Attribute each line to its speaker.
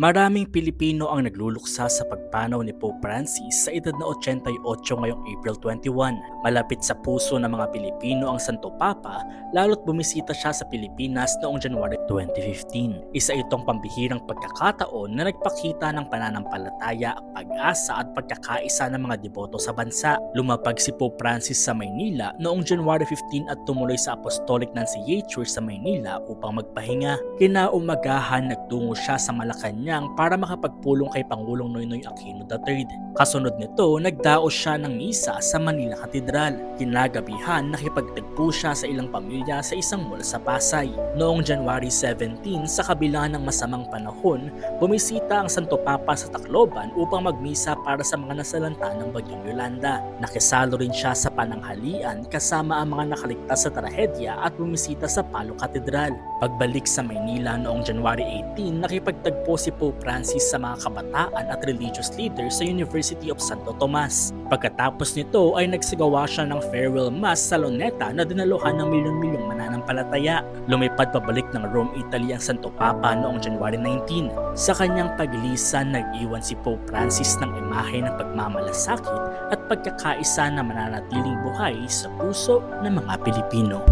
Speaker 1: Maraming Pilipino ang nagluluksa sa pagpanaw ni Pope Francis sa edad na 88 ngayong April 21. Malapit sa puso ng mga Pilipino ang Santo Papa lalo't bumisita siya sa Pilipinas noong January 2015. Isa itong pambihirang pagkakataon na nagpakita ng pananampalataya, pag-asa at pagkakaisa ng mga deboto sa bansa. Lumapag si Pope Francis sa Maynila noong January 15 at tumuloy sa Apostolic Nunciate Church sa Maynila upang magpahinga. Kinaumagahan nagtungo siya sa Malacanang para makapagpulong kay Pangulong Noynoy Aquino III. Kasunod nito, nagdaos siya ng misa sa Manila Cathedral. Kinagabihan, nakipagtagpo siya sa ilang pamilya sa isang mall sa Pasay. Noong January 17, sa kabila ng masamang panahon, bumisita ang Santo Papa sa Tacloban upang magmisa para sa mga nasalanta ng Bagyong Yolanda. Nakisalo rin siya sa pananghalian kasama ang mga nakaligtas sa trahedya at bumisita sa Palo Cathedral. Pagbalik sa Maynila noong January 18, nakipagtagpo si Pope Francis sa mga kabataan at religious leaders sa University of Santo Tomas. Pagkatapos nito ay nagsagawa siya ng farewell mass sa Luneta na dinaluhan ng milyon-milyong mananampalataya. Lumipad pabalik ng Rome, Italy ang Santo Papa noong January 19. Sa kanyang paglisan, nag-iwan si Pope Francis ng imahe ng pagmamalasakit at pagkakaisa na mananatiling buhay sa puso ng mga Pilipino.